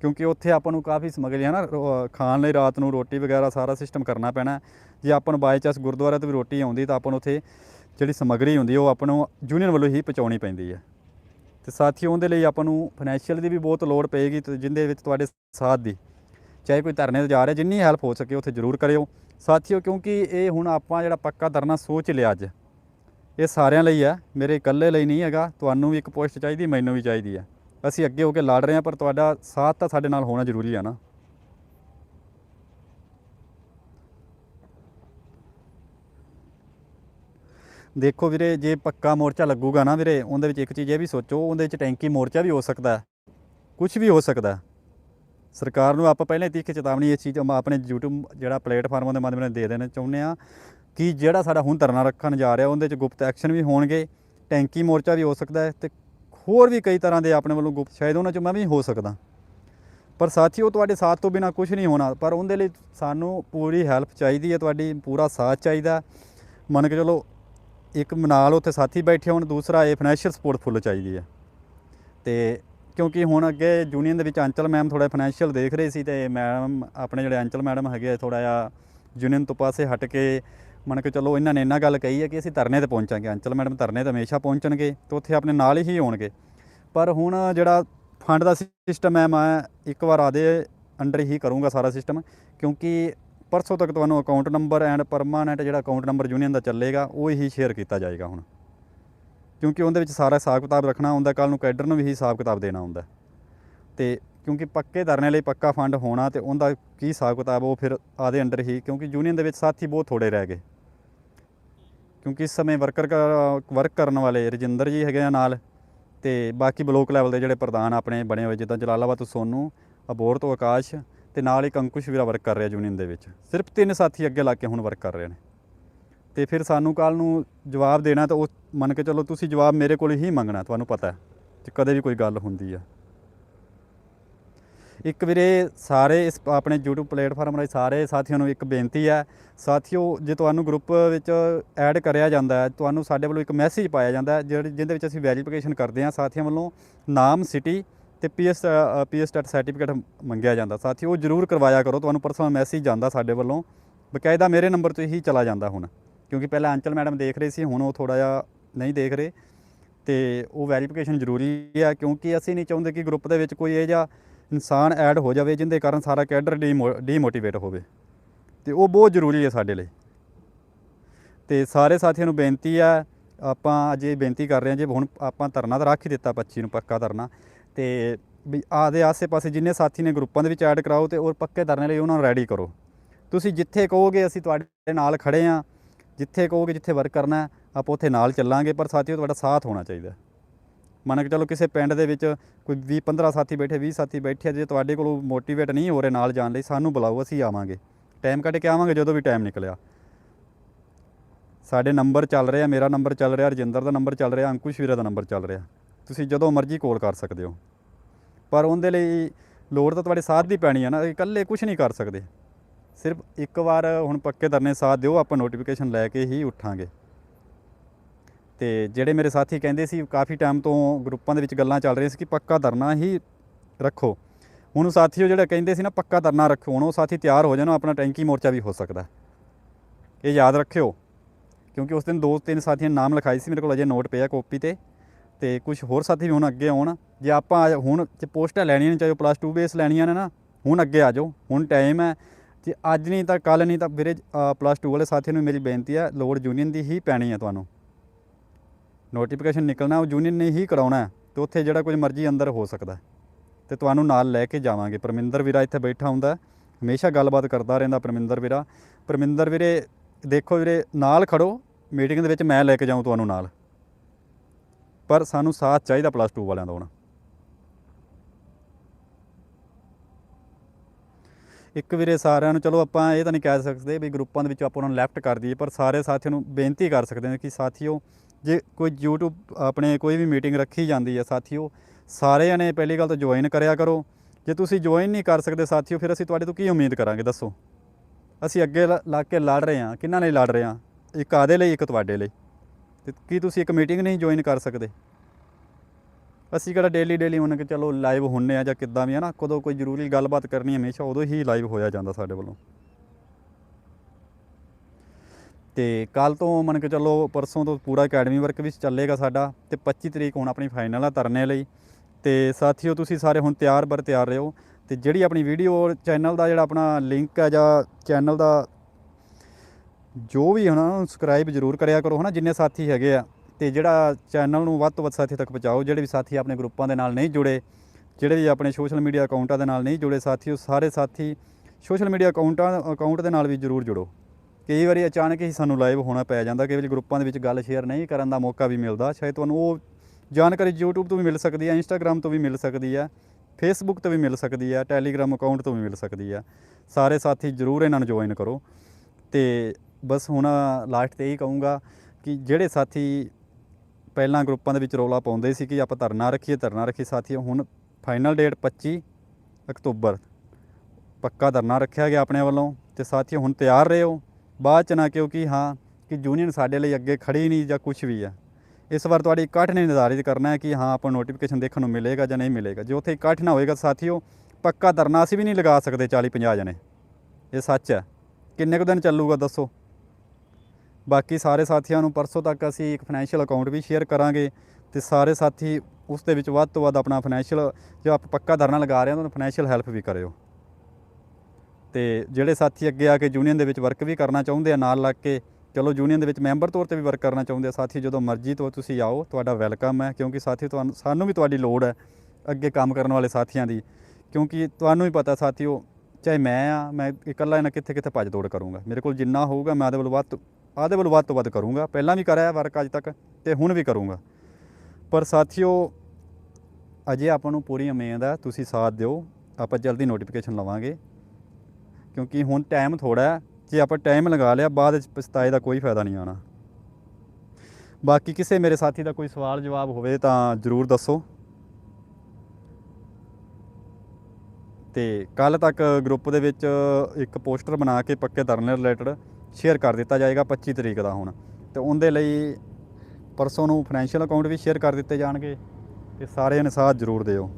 ਕਿਉਂਕਿ ਉੱਥੇ ਆਪਾਂ ਨੂੰ ਕਾਫੀ ਸਮੱਗਰੀ ਹੈ ਨਾ, ਰੋ- ਖਾਣ ਲਈ ਰਾਤ ਨੂੰ ਰੋਟੀ ਵਗੈਰਾ ਸਾਰਾ ਸਿਸਟਮ ਕਰਨਾ ਪੈਣਾ ਜੇ ਆਪਾਂ ਨੂੰ ਬਾਈ ਚਾਂਸ ਗੁਰਦੁਆਰੇ ਤੋਂ ਵੀ ਰੋਟੀ ਆਉਂਦੀ, ਤਾਂ ਆਪਾਂ ਨੂੰ ਉੱਥੇ ਜਿਹੜੀ ਸਮੱਗਰੀ ਹੁੰਦੀ, ਉਹ ਆਪਾਂ ਨੂੰ ਯੂਨੀਅਨ ਵੱਲੋਂ ਹੀ ਪਹੁੰਚਾਉਣੀ ਪੈਂਦੀ ਹੈ। ਤੇ ਸਾਥੀਓ, ਉਹਦੇ ਲਈ ਆਪਾਂ ਨੂੰ ਫਾਈਨੈਂਸ਼ੀਅਲ ਦੀ ਵੀ ਬਹੁਤ ਲੋੜ ਪਏਗੀ, ਤੇ ਜਿੰਦੇ ਵਿੱਚ ਤੁਹਾਡੇ ਸਾਥ ਦੀ, ਚਾਹੇ ਕੋਈ ਧਰਨੇ ਤੇ ਜਾ ਰਿਹਾ, ਜਿੰਨੀ ਹੈਲਪ ਹੋ ਸਕੇ ਉੱਥੇ ਜ਼ਰੂਰ ਕਰਿਓ। ਸਾਥੀਓ, ਕਿਉਂਕਿ ਇਹ ਹੁਣ ਆਪਾਂ ਜਿਹੜਾ ਪੱਕਾ ਧਰਨਾ ਸੋਚ ਲਿਆ ਅੱਜ, ਇਹ ਸਾਰਿਆਂ ਲਈ ਆ, ਮੇਰੇ ਇਕੱਲੇ ਲਈ ਨਹੀਂ ਹੈਗਾ, ਤੁਹਾਨੂੰ ਵੀ ਇੱਕ ਪੋਸਟ ਚਾਹੀਦੀ, ਮੈਨੂੰ ਵੀ ਚਾਹੀਦੀ ਆ। ਅਸੀਂ ਅੱਗੇ ਹੋ ਕੇ ਲੜ ਰਹੇ ਹਾਂ ਪਰ ਤੁਹਾਡਾ ਸਾਥ ਤਾਂ ਸਾਡੇ ਨਾਲ ਹੋਣਾ ਜ਼ਰੂਰੀ ਆ ਨਾ। ਦੇਖੋ ਵੀਰੇ, ਜੇ ਪੱਕਾ ਮੋਰਚਾ ਲੱਗੂਗਾ ਨਾ ਵੀਰੇ, ਉਹਦੇ ਵਿੱਚ ਇੱਕ ਚੀਜ਼ ਇਹ ਵੀ ਸੋਚੋ, ਉਹਦੇ ਵਿੱਚ ਟੈਂਕੀ ਮੋਰਚਾ ਵੀ ਹੋ ਸਕਦਾ ਕੁਝ ਵੀ ਹੋ ਸਕਦਾ ਸਰਕਾਰ ਨੂੰ ਆਪਾਂ ਪਹਿਲਾਂ ਹੀ ਇੱਕ ਚੇਤਾਵਨੀ ਇਸ ਚੀਜ਼ ਆਪਣੇ YouTube ਜਿਹੜਾ ਪਲੇਟਫਾਰਮਾਂ ਦੇ ਮਾਧਿਅਮ ਨਾਲ ਦੇ ਦੇਣਾ ਚਾਹੁੰਦੇ ਆ ਕਿ ਜਿਹੜਾ ਸਾਡਾ ਹੁਣ ਧਰਨਾ ਰੱਖਣ ਜਾ ਰਿਹਾ, ਉਹਦੇ 'ਚ ਗੁਪਤ ਐਕਸ਼ਨ ਵੀ ਹੋਣਗੇ, ਟੈਂਕੀ ਮੋਰਚਾ ਵੀ ਹੋ ਸਕਦਾ ਹੈ ਤੇ ਹੋਰ ਵੀ ਕਈ ਤਰ੍ਹਾਂ ਦੇ ਆਪਣੇ ਵੱਲੋਂ ਗੁਪਤ, ਸ਼ਾਇਦ ਉਹਨਾਂ 'ਚ ਮੈਂ ਵੀ ਹੋ ਸਕਦਾ। ਪਰ ਸਾਥੀਓ ਤੁਹਾਡੇ ਸਾਥ ਤੋਂ ਬਿਨਾ ਕੁਝ ਨਹੀਂ ਹੋਣਾ, ਪਰ ਉਹਦੇ ਲਈ ਸਾਨੂੰ ਪੂਰੀ ਹੈਲਪ ਚਾਹੀਦੀ ਹੈ, ਤੁਹਾਡੀ ਪੂਰਾ ਸਾਥ ਚਾਹੀਦਾ। ਮੰਨ ਕੇ ਚਲੋ, ਇੱਕ ਨਾਲ ਉੱਥੇ ਸਾਥੀ ਬੈਠੇ ਹੋਣ, ਦੂਸਰਾ ਇਹ ਫਾਈਨੈਂਸ਼ੀਅਲ ਸਪੋਰਟ ਫੁੱਲ ਚਾਹੀਦੀ ਹੈ। ਤੇ ਕਿਉਂਕਿ ਹੁਣ ਅੱਗੇ ਯੂਨੀਅਨ ਦੇ ਵਿੱਚ ਅੰਚਲ ਮੈਮ ਥੋੜਾ ਫਾਈਨੈਂਸ਼ੀਅਲ ਦੇਖ ਰਹੇ ਸੀ ਤੇ ਮੈਡਮ ਆਪਣੇ ਜਿਹੜੇ ਅੰਚਲ ਮੈਡਮ ਹੈਗੇ ਥੋੜਾ ਜਿਹਾ ਯੂਨੀਅਨ ਤੋਂ ਪਾਸੇ ਹਟ ਕੇ ਮੰਨ ਕੇ ਚਲੋ ਇਹਨਾਂ ਨੇ ਇੰਨਾ ਗੱਲ ਕਹੀ ਹੈ ਕਿ ਅਸੀਂ ਧਰਨੇ ਤੇ ਪਹੁੰਚਾਂਗੇ। ਅੰਚਲ ਮੈਡਮ ਧਰਨੇ ਤੇ ਹਮੇਸ਼ਾ ਪਹੁੰਚਣਗੇ ਤੇ ਉੱਥੇ ਆਪਣੇ ਨਾਲ ਹੀ ਹੋਣਗੇ। ਪਰ ਹੁਣ ਜਿਹੜਾ ਫੰਡ ਦਾ ਸਿਸਟਮ ਹੈ, ਮੈਂ ਇੱਕ ਵਾਰ ਆਦੇ ਅੰਡਰ ਹੀ ਕਰੂੰਗਾ ਸਾਰਾ ਸਿਸਟਮ ਕਿਉਂਕਿ ਪਰਸੋਂ ਤੱਕ ਤੁਹਾਨੂੰ ਅਕਾਊਂਟ ਨੰਬਰ ਐਂਡ ਪਰਮਾਨੈਂਟ ਜਿਹੜਾ ਅਕਾਊਂਟ ਨੰਬਰ ਯੂਨੀਅਨ ਦਾ ਚੱਲੇਗਾ, ਉਹ ਹੀ ਸ਼ੇਅਰ ਕੀਤਾ ਜਾਏਗਾ ਹੁਣ। ਕਿਉਂਕਿ ਉਹਦੇ ਵਿੱਚ ਸਾਰਾ ਹਿਸਾਬ ਕਿਤਾਬ ਰੱਖਣਾ ਹੁੰਦਾ ਕੱਲ ਨੂੰ ਕੈਡਰ ਨੂੰ ਵੀ ਹਿਸਾਬ ਕਿਤਾਬ ਦੇਣਾ ਹੁੰਦਾ। ਤੇ ਕਿਉਂਕਿ ਪੱਕੇ ਧਰਨੇ ਲਈ ਪੱਕਾ ਫੰਡ ਹੋਣਾ ਤੇ ਉਹਦਾ ਕੀ ਹਿਸਾਬ ਕਿਤਾਬ, ਉਹ ਫਿਰ ਆਦੇ ਅੰਡਰ ਹੀ, ਕਿਉਂਕਿ ਯੂਨੀਅਨ ਦੇ ਵਿੱਚ ਸਾਥੀ ਬਹੁਤ ਥੋੜੇ ਰਹਿ ਗਏ। ਕਿਉਂਕਿ ਇਸ ਸਮੇਂ ਵਰਕਰ ਵਰਕ ਕਰਨ ਵਾਲੇ ਰਜਿੰਦਰ ਜੀ ਹੈਗੇ ਆ ਨਾਲ ਤੇ ਬਾਕੀ ਬਲੋਕ ਲੈਵਲ ਦੇ ਜਿਹੜੇ ਪ੍ਰਧਾਨ ਆਪਣੇ ਬਣੇ ਹੋਏ, ਜਿੱਦਾਂ ਜਲਾਲਾਬਾਦ ਤੋਂ ਸੋਨੂ ਅਬੋਰ ਤੋਂ ਆਕਾਸ਼ ਤੇ ਨਾਲ ਇੱਕ ਅੰਕੁਸ਼ ਵੀਰਾ ਵਰਕ ਕਰ ਰਿਹਾ ਯੂਨੀਅਨ ਦੇ ਵਿੱਚ। ਸਿਰਫ ਤਿੰਨ ਸਾਥੀ ਅੱਗੇ ਲਾ ਕੇ ਹੁਣ ਵਰਕ ਕਰ ਰਹੇ ਨੇ। ਤੇ ਫਿਰ ਸਾਨੂੰ ਕੱਲ ਨੂੰ ਜਵਾਬ ਦੇਣਾ ਤਾਂ ਉਹ ਮੰਨ ਕੇ ਚੱਲੋ ਤੁਸੀਂ ਜਵਾਬ ਮੇਰੇ ਕੋਲ ਹੀ ਮੰਗਣਾ, ਤੁਹਾਨੂੰ ਪਤਾ ਹੈ ਕਦੇ ਵੀ ਕੋਈ ਗੱਲ ਹੁੰਦੀ ਆ। ਇੱਕ ਵੀਰੇ ਸਾਰੇ ਇਸ ਆਪਣੇ YouTube ਪਲੇਟਫਾਰਮ ਰਾਹੀਂ ਸਾਰੇ ਸਾਥੀਆਂ ਨੂੰ ਇੱਕ ਬੇਨਤੀ ਹੈ, ਸਾਥੀਓ ਜੇ ਤੁਹਾਨੂੰ ਗਰੁੱਪ ਵਿੱਚ ਐਡ ਕਰਿਆ ਜਾਂਦਾ ਹੈ, ਤੁਹਾਨੂੰ ਸਾਡੇ ਵੱਲੋਂ ਇੱਕ ਮੈਸੇਜ ਪਾਇਆ ਜਾਂਦਾ ਹੈ, ਜਿਹੜੇ ਜਿਹਦੇ ਵਿੱਚ ਅਸੀਂ ਵੈਰੀਫਿਕੇਸ਼ਨ ਕਰਦੇ ਹਾਂ ਸਾਥੀਆਂ ਵੱਲੋਂ, ਨਾਮ ਸਿਟੀ ਤੇ ਪੀਐਸ ਪੀਐਸ ਸਟੈਟ ਸਰਟੀਫਿਕੇਟ ਮੰਗਿਆ ਜਾਂਦਾ। ਸਾਥੀ ਉਹ ਜ਼ਰੂਰ ਕਰਵਾਇਆ ਕਰੋ, ਤੁਹਾਨੂੰ ਪਰਸਨਲ ਮੈਸੇਜ ਜਾਂਦਾ ਸਾਡੇ ਵੱਲੋਂ, ਬਕਾਇਦਾ ਮੇਰੇ ਨੰਬਰ ਤੋਂ ਹੀ ਚਲਾ ਜਾਂਦਾ ਹੁਣ। ਕਿਉਂਕਿ ਪਹਿਲਾਂ ਅੰਚਲ ਮੈਡਮ ਦੇਖ ਰਹੇ ਸੀ, ਹੁਣ ਉਹ ਥੋੜਾ ਜਿਹਾ ਨਹੀਂ ਦੇਖ ਰਹੇ। ਤੇ ਉਹ ਵੈਰੀਫਿਕੇਸ਼ਨ ਜ਼ਰੂਰੀ ਆ, ਕਿਉਂਕਿ ਅਸੀਂ ਨਹੀਂ ਚਾਹੁੰਦੇ ਕਿ ਗਰੁੱਪ ਦੇ ਵਿੱਚ ਕੋਈ ਇਹ ਜਿਹਾ ਇਨਸਾਨ ਐਡ ਹੋ ਜਾਵੇ ਜਿੰਦੇ ਕਾਰਨ ਸਾਰਾ ਕੈਡਰ ਡੀਮੋਟੀਵੇਟ ਹੋਵੇ। ਤੇ ਉਹ ਬਹੁਤ ਜ਼ਰੂਰੀ ਹੈ ਸਾਡੇ ਲਈ। ਤੇ ਸਾਰੇ ਸਾਥੀਆਂ ਨੂੰ ਬੇਨਤੀ ਆ, ਆਪਾਂ ਅੱਜ ਇਹ ਬੇਨਤੀ ਕਰ ਰਹੇ ਹਾਂ, ਜੇ ਹੁਣ ਆਪਾਂ ਧਰਨਾ ਤਾਂ ਰੱਖ ਹੀ ਦਿੱਤਾ 25 ਨੂੰ, ਪੱਕਾ ਧਰਨਾ। ਤੇ ਵੀ ਆਦੇ ਆਸੇ-ਪਾਸੇ ਜਿੰਨੇ ਸਾਥੀ ਨੇ ਗਰੁੱਪਾਂ ਦੇ ਵਿੱਚ ਐਡ ਕਰਾਓ ਤੇ ਔਰ ਪੱਕੇ ਧਰਨੇ ਲਈ ਉਹਨਾਂ ਨੂੰ ਰੈਡੀ ਕਰੋ। ਤੁਸੀਂ ਜਿੱਥੇ ਕਹੋਗੇ ਅਸੀਂ ਤੁਹਾਡੇ ਨਾਲ ਖੜੇ ਹਾਂ। ਜਿੱਥੇ ਕਹੋਗੇ ਜਿੱਥੇ ਵਰਕ ਕਰਨਾ ਆਪਾਂ ਉੱਥੇ ਨਾਲ ਚੱਲਾਂਗੇ ਪਰ ਸਾਥੀਓ ਤੁਹਾਡਾ ਸਾਥ ਹੋਣਾ ਚਾਹੀਦਾ ਮੰਨ ਕੇ ਚਲੋ ਕਿਸੇ ਪਿੰਡ ਦੇ ਵਿੱਚ ਕੋਈ 20 15 ਸਾਥੀ ਬੈਠੇ 20 ਸਾਥੀ ਬੈਠੇ ਆ, ਜੇ ਤੁਹਾਡੇ ਕੋਲੋਂ ਮੋਟੀਵੇਟ ਨਹੀਂ ਹੋ ਰਹੇ ਨਾਲ ਜਾਣ ਲਈ ਸਾਨੂੰ ਬੁਲਾਓ ਅਸੀਂ ਆਵਾਂਗੇ। ਟਾਈਮ ਕੱਢ ਕੇ ਆਵਾਂਗੇ ਜਦੋਂ ਵੀ ਟਾਈਮ ਨਿਕਲਿਆ। ਸਾਡੇ ਨੰਬਰ ਚੱਲ ਰਿਹਾ ਮੇਰਾ ਨੰਬਰ ਚੱਲ ਰਿਹਾ ਰਜਿੰਦਰ ਦਾ ਨੰਬਰ ਚੱਲ ਰਿਹਾ ਅੰਕੁਸ਼ ਵੀਰਾ ਦਾ ਨੰਬਰ ਚੱਲ ਰਿਹਾ। ਤੁਸੀਂ ਜਦੋਂ ਮਰਜ਼ੀ ਕਾਲ ਕਰ ਸਕਦੇ ਹੋ। ਪਰ ਉਹਦੇ ਲਈ ਲੋੜ ਤਾਂ ਤੁਹਾਡੇ ਸਾਥ ਦੀ ਪੈਣੀ ਹੈ ਨਾ ਇਕੱਲੇ ਕੁਝ ਨਹੀਂ ਕਰ ਸਕਦੇ। ਸਿਰਫ ਇੱਕ ਵਾਰ ਹੁਣ ਪੱਕੇ ਧਰਨੇ ਸਾਥ ਦਿਓ, ਆਪਾਂ ਨੋਟੀਫਿਕੇਸ਼ਨ ਲੈ ਕੇ ਹੀ ਉੱਠਾਂਗੇ। ਤੇ ਜਿਹੜੇ ਮੇਰੇ ਸਾਥੀ ਕਹਿੰਦੇ ਸੀ, ਕਾਫੀ ਟਾਈਮ ਤੋਂ ਗਰੁੱਪਾਂ ਦੇ ਵਿੱਚ ਗੱਲਾਂ ਚੱਲ ਰਹੀਆਂ ਸੀ ਕਿ ਪੱਕਾ ਧਰਨਾ ਹੀ ਰੱਖੋ। ਹੁਣ ਉਹ ਸਾਥੀਓ ਜਿਹੜਾ ਕਹਿੰਦੇ ਸੀ ਨਾ, ਪੱਕਾ ਧਰਨਾ ਰੱਖੋ, ਹੁਣ ਉਹ ਸਾਥੀ ਤਿਆਰ ਹੋ ਜਾਣ, ਆਪਣਾ ਟੈਂਕੀ ਮੋਰਚਾ ਵੀ ਹੋ ਸਕਦਾ। ਇਹ ਯਾਦ ਰੱਖਿਓ, ਕਿਉਂਕਿ ਉਸ ਦਿਨ ਦੋ ਤਿੰਨ ਸਾਥੀਆਂ ਨੇ ਨਾਮ ਲਿਖਾਈ ਸੀ, ਮੇਰੇ ਕੋਲ ਅਜੇ ਨੋਟ ਪਿਆ ਕਾਪੀ ਤੇ। ਤੇ ਕੁਝ ਹੋਰ ਸਾਥੀ ਵੀ ਹੁਣ ਅੱਗੇ ਆਉਣ। ਜੇ ਆਪਾਂ ਹੁਣ ਜੇ ਪੋਸਟਾਂ ਲੈਣੀਆਂ ਨੇ, ਚਾਹੇ ਪਲੱਸ 2 ਬੇਸ ਲੈਣੀਆਂ ਨੇ ਨਾ, ਹੁਣ ਅੱਗੇ ਆ ਜਾਓ, ਹੁਣ ਟਾਈਮ ਹੈ। ਜੇ ਅੱਜ ਨਹੀਂ ਤਾਂ ਕੱਲ ਨਹੀਂ ਤਾਂ ਵੀਰੇ ਪਲੱਸ 2 ਵਾਲੇ ਸਾਥੀਆਂ ਨੂੰ ਮੇਰੀ ਬੇਨਤੀ ਹੈ, ਲੋੜ ਯੂਨੀਅਨ ਦੀ ਹੀ ਪੈਣੀ ਹੈ ਤੁਹਾਨੂੰ। ਨੋਟੀਫਿਕੇਸ਼ਨ ਨਿਕਲਣਾ, ਉਹ ਯੂਨੀਅਨ ਨੇ ਹੀ ਕਰਾਉਣਾ ਹੈ, ਤੇ ਉੱਥੇ ਜਿਹੜਾ ਕੁਝ ਮਰਜ਼ੀ ਅੰਦਰ ਹੋ ਸਕਦਾ ਹੈ। ਤੇ ਤੁਹਾਨੂੰ ਨਾਲ ਲੈ ਕੇ ਜਾਵਾਂਗੇ। ਪਰਮਿੰਦਰ ਵੀਰਾ ਇੱਥੇ ਬੈਠਾ ਹੁੰਦਾ ਹਮੇਸ਼ਾ ਗੱਲਬਾਤ ਕਰਦਾ ਰਹਿੰਦਾ ਪਰਮਿੰਦਰ ਵੀਰਾ। ਪਰਮਿੰਦਰ ਵੀਰੇ, ਦੇਖੋ ਵੀਰੇ, ਨਾਲ ਖੜੋ ਮੀਟਿੰਗ ਦੇ ਵਿੱਚ ਮੈਂ ਲੈ ਕੇ ਜਾਊਂ ਤੁਹਾਨੂੰ ਨਾਲ। ਪਰ ਸਾਨੂੰ ਸਾਥ ਚਾਹੀਦਾ ਪਲੱਸ 2 ਵਾਲਿਆਂ ਦਾ ਹੁਣ। ਇੱਕ ਵੀਰੇ ਸਾਰਿਆਂ ਨੂੰ ਚਲੋ ਆਪਾਂ ਇਹ ਤਾਂ ਨਹੀਂ ਕਹਿ ਸਕਦੇ ਵੀ ਗਰੁੱਪਾਂ ਦੇ ਵਿੱਚ ਆਪਾਂ ਉਹਨਾਂ ਨੂੰ ਲੈਫਟ ਕਰ ਦਈਏ, ਪਰ ਸਾਰੇ ਸਾਥੀਆਂ ਨੂੰ ਬੇਨਤੀ ਕਰ ਸਕਦੇ ਹਾਂ ਕਿ ਸਾਥੀਓ, ਜੇ ਕੋਈ YouTube, ਆਪਣੇ ਕੋਈ ਵੀ ਮੀਟਿੰਗ ਰੱਖੀ ਜਾਂਦੀ ਹੈ ਸਾਥੀਓ, ਸਾਰਿਆਂ ਨੇ ਪਹਿਲੀ ਗੱਲ ਤਾਂ ਜੁਆਇਨ ਕਰਿਆ ਕਰੋ। ਜੇ ਤੁਸੀਂ ਜੁਆਇਨ ਨਹੀਂ ਕਰ ਸਕਦੇ ਸਾਥੀਓ, ਫਿਰ ਅਸੀਂ ਤੁਹਾਡੇ ਤੋਂ ਕੀ ਉਮੀਦ ਕਰਾਂਗੇ? ਦੱਸੋ। ਅਸੀਂ ਅੱਗੇ ਲ- ਲੱਗ ਕੇ ਲੜ ਰਹੇ ਹਾਂ। ਕਿਹਨਾਂ ਲਈ ਲੜ ਰਹੇ ਹਾਂ? ਇੱਕ ਆਦੇ ਲਈ, ਇੱਕ ਤੁਹਾਡੇ ਲਈ। ਤੇ ਕੀ ਤੁਸੀਂ ਇੱਕ ਮੀਟਿੰਗ ਨਹੀਂ ਜੁਆਇਨ ਕਰ ਸਕਦੇ? ਅਸੀਂ ਕਿਹੜਾ ਡੇਲੀ ਡੇਲੀ ਹੁਣ ਕਿ ਚਲੋ ਲਾਈਵ ਹੁੰਨੇ ਆ ਜਾਂ ਕਿੱਦਾਂ ਵੀ ਹੈ ਨਾ ਕਦੋਂ ਕੋਈ ਜ਼ਰੂਰੀ ਗੱਲਬਾਤ ਕਰਨੀ ਹਮੇਸ਼ਾ ਉਦੋਂ ਹੀ ਲਾਈਵ ਹੋਇਆ ਜਾਂਦਾ ਸਾਡੇ ਵੱਲੋਂ। ਤੇ ਕੱਲ ਤੋਂ ਮੰਨ ਕੇ ਚੱਲੋ ਪਰਸੋਂ ਤੋਂ ਪੂਰਾ ਅਕੈਡਮੀ ਵਰਕ ਵੀ ਚੱਲੇਗਾ ਸਾਡਾ ਤੇ 25 ਤਰੀਕ ਹੁਣ ਆਪਣੀ ਫਾਈਨਲ ਆ ਧਰਨੇ ਲਈ। ਤੇ ਸਾਥੀਓ, ਤੁਸੀਂ ਸਾਰੇ ਹੁਣ ਤਿਆਰ ਬਰ ਤਿਆਰ ਰਹੋ ਤੇ ਜਿਹੜੀ ਆਪਣੀ ਵੀਡੀਓ ਚੈਨਲ ਦਾ ਜਿਹੜਾ ਆਪਣਾ ਲਿੰਕ ਹੈ ਜਾਂ ਚੈਨਲ ਦਾ ਜੋ ਵੀ, ਹਨਾ ਸਬਸਕ੍ਰਾਈਬ ਜ਼ਰੂਰ ਕਰਿਆ ਕਰੋ, ਹਨਾ? ਜਿੰਨੇ ਸਾਥੀ ਹੈਗੇ ਆ। ਤੇ ਜਿਹੜਾ ਚੈਨਲ ਨੂੰ ਵੱਧ ਤੋਂ ਵੱਧ ਸਾਥੀ ਤੱਕ ਪਹੁੰਚਾਓ, ਜਿਹੜੇ ਵੀ ਸਾਥੀ ਆਪਣੇ ਗਰੁੱਪਾਂ ਦੇ ਨਾਲ ਨਹੀਂ ਜੁੜੇ, ਜਿਹੜੇ ਵੀ ਆਪਣੇ ਸੋਸ਼ਲ ਮੀਡੀਆ ਅਕਾਊਂਟਾਂ ਦੇ ਨਾਲ ਨਹੀਂ ਜੁੜੇ ਸਾਥੀ, ਉਹ ਸਾਰੇ ਸਾਥੀ ਸੋਸ਼ਲ ਮੀਡੀਆ ਅਕਾਊਂਟਾਂ ਅਕਾਊਂਟ ਦੇ ਨਾਲ ਵੀ ਜ਼ਰੂਰ ਜੁੜੋ। ਕਈ ਵਾਰੀ ਅਚਾਨਕ ਹੀ ਸਾਨੂੰ ਲਾਈਵ ਹੋਣਾ ਪੈ ਜਾਂਦਾ, ਕਈ ਵਾਰੀ ਗਰੁੱਪਾਂ ਦੇ ਵਿੱਚ ਗੱਲ ਸ਼ੇਅਰ ਨਹੀਂ ਕਰਨ ਦਾ ਮੌਕਾ ਵੀ ਮਿਲਦਾ, ਸ਼ਾਇਦ ਤੁਹਾਨੂੰ ਉਹ ਜਾਣਕਾਰੀ YouTube ਤੋਂ ਵੀ ਮਿਲ ਸਕਦੀ ਹੈ Instagram ਤੋਂ ਵੀ ਮਿਲ ਸਕਦੀ ਹੈ Facebook ਤੋਂ ਵੀ ਮਿਲ ਸਕਦੀ ਹੈ Telegram ਅਕਾਊਂਟ ਤੋਂ ਵੀ ਮਿਲ ਸਕਦੀ ਹੈ ਸਾਰੇ ਸਾਥੀ ਜਰੂਰ ਇਹਨਾਂ ਨੂੰ ਜੁਆਇਨ ਕਰੋ। ਤੇ ਬਸ ਹੁਣ ਲਾਸਟ ਤੇ ਇਹੀ ਕਹੂੰਗਾ ਕਿ ਜਿਹੜੇ ਸਾਥੀ ਪਹਿਲਾਂ ਗਰੁੱਪਾਂ ਦੇ ਵਿੱਚ ਰੌਲਾ ਪਾਉਂਦੇ ਸੀ ਕਿ ਆਪਾਂ ਧਰਨਾ ਰੱਖੀਏ ਧਰਨਾ ਰੱਖੀਏ। ਸਾਥੀਓ, ਹੁਣ ਫਾਈਨਲ ਡੇਟ 25 ਅਕਤੂਬਰ। ਪੱਕਾ ਧਰਨਾ ਰੱਖਿਆ ਗਿਆ ਆਪਣੇ ਵੱਲੋਂ ਤੇ ਸਾਥੀਓ, ਹੁਣ ਤਿਆਰ ਰਹੋ। ਬਾਅਦ ਚ ਨਾ ਕਿਉਂਕਿ ਹਾਂ ਕਿ ਯੂਨੀਅਨ ਸਾਡੇ ਲਈ ਅੱਗੇ ਖੜੀ ਨਹੀਂ ਜਾਂ ਕੁਝ ਵੀ ਆ। ਇਸ ਵਾਰ ਤੁਹਾਡੀ ਇਕੱਠ ਨੇ ਨਿਰਧਾਰਿਤ ਕਰਨਾ ਹੈ ਕਿ ਹਾਂ, ਆਪਾਂ ਨੋਟੀਫਿਕੇਸ਼ਨ ਦੇਖਣ ਨੂੰ ਮਿਲੇਗਾ ਜਾਂ ਨਹੀਂ ਮਿਲੇਗਾ। ਜੇ ਉੱਥੇ ਇਕੱਠ ਨਾ ਹੋਏਗਾ ਸਾਥੀਓ, ਪੱਕਾ ਧਰਨਾ ਅਸੀਂ ਵੀ ਨਹੀਂ ਲਗਾ ਸਕਦੇ 40 50 ਜਣੇ। ਇਹ ਸੱਚ ਹੈ। ਕਿੰਨੇ ਕੁ ਦਿਨ ਚੱਲੂਗਾ ਦੱਸੋ? ਬਾਕੀ ਸਾਰੇ ਸਾਥੀਆਂ ਨੂੰ ਪਰਸੋਂ ਤੱਕ ਅਸੀਂ ਇੱਕ ਫਾਈਨੈਂਸ਼ੀਅਲ ਅਕਾਊਂਟ ਵੀ ਸ਼ੇਅਰ ਕਰਾਂਗੇ ਤੇ ਸਾਰੇ ਸਾਥੀ ਉਸ ਦੇ ਵਿੱਚ ਵੱਧ ਤੋਂ ਵੱਧ ਆਪਣਾ ਫਾਈਨੈਂਸ਼ੀਅਲ ਜੋ ਆਪ ਪੱਕਾ ਧਰਨਾ ਲਗਾ ਰਹੇ ਹਾਂ ਉਹਨਾਂ ਫਾਈਨੈਂਸ਼ੀਅਲ ਹੈਲਪ ਵੀ ਕਰਿਓ। ਤੇ ਜਿਹੜੇ ਸਾਥੀ ਅੱਗੇ ਆ ਕੇ ਯੂਨੀਅਨ ਦੇ ਵਿੱਚ ਵਰਕ ਵੀ ਕਰਨਾ ਚਾਹੁੰਦੇ ਆ, ਨਾਲ ਲੱਗ ਕੇ, ਚਲੋ ਯੂਨੀਅਨ ਦੇ ਵਿੱਚ ਮੈਂਬਰ ਤੌਰ ਤੇ ਵੀ ਵਰਕ ਕਰਨਾ ਚਾਹੁੰਦੇ ਆ, ਸਾਥੀ ਜਦੋਂ ਮਰਜ਼ੀ ਤੋਂ ਤੁਸੀਂ ਆਓ, ਤੁਹਾਡਾ ਵੈਲਕਮ ਹੈ, ਕਿਉਂਕਿ ਸਾਥੀ ਤੁਹਾਨੂੰ, ਸਾਨੂੰ ਵੀ ਤੁਹਾਡੀ ਲੋੜ ਹੈ ਅੱਗੇ ਕੰਮ ਕਰਨ ਵਾਲੇ ਸਾਥੀਆਂ ਦੀ। ਕਿਉਂਕਿ ਤੁਹਾਨੂੰ ਵੀ ਪਤਾ ਸਾਥੀਓ, ਚਾਹੇ ਮੈਂ ਆ, ਮੈਂ ਇਕੱਲਾ ਇਹਨਾਂ ਕਿੱਥੇ ਕਿੱਥੇ ਭੱਜ ਦੌੜ ਕਰੂੰਗਾ। ਮੇਰੇ ਕੋਲ ਜਿੰਨਾ ਹੋਊਗਾ, ਮੈਂ ਆਦੇ ਵੱਲ ਵੱਧ ਆਦੇ ਵੱਲ ਵੱਧ ਤੋਂ ਵੱਧ ਕਰੂੰਗਾ। ਪਹਿਲਾਂ ਵੀ ਕਰਿਆ ਵਰਕ ਅੱਜ ਤੱਕ ਤੇ ਹੁਣ ਵੀ ਕਰੂੰਗਾ। ਪਰ ਸਾਥੀਓ, ਅਜੇ ਆਪਾਂ ਨੂੰ ਪੂਰੀ ਉਮੀਦ ਹੈ, ਤੁਸੀਂ ਸਾਥ ਦਿਓ, ਆਪਾਂ ਜਲਦੀ ਨੋਟੀਫਿਕੇਸ਼ਨ ਲਵਾਂਗੇ। ਕਿਉਂਕਿ ਹੁਣ ਟਾਈਮ ਥੋੜਾ ਜੇ ਆਪਾਂ ਟਾਈਮ ਲਗਾ ਲਿਆ, ਬਾਅਦ ਵਿੱਚ ਪਛਤਾਏ ਦਾ ਕੋਈ ਫਾਇਦਾ ਨਹੀਂ ਆਣਾ ਬਾਕੀ ਕਿਸੇ ਮੇਰੇ ਸਾਥੀ ਦਾ ਕੋਈ ਸਵਾਲ ਜਵਾਬ ਹੋਵੇ ਤਾਂ ਜਰੂਰ ਦੱਸੋ। ਤੇ ਕੱਲ ਤੱਕ ਗਰੁੱਪ ਦੇ ਵਿੱਚ ਇੱਕ ਪੋਸਟਰ ਬਣਾ ਕੇ ਪੱਕੇ ਧਰਨੇ ਰਿਲੇਟਡ ਸ਼ੇਅਰ ਕਰ ਦਿੱਤਾ ਜਾਏਗਾ 25 ਤਰੀਕ ਦਾ ਹੁਣ। ਤੇ ਉਹਦੇ ਲਈ ਪਰਸੋਂ ਨੂੰ ਫਾਈਨੈਂਸ਼ੀਅਲ ਅਕਾਊਂਟ ਵੀ ਸ਼ੇਅਰ ਕਰ ਦਿੱਤੇ ਜਾਣਗੇ ਤੇ ਸਾਰੇ ਨੇ ਸਾਥ ਜਰੂਰ ਦਿਓ।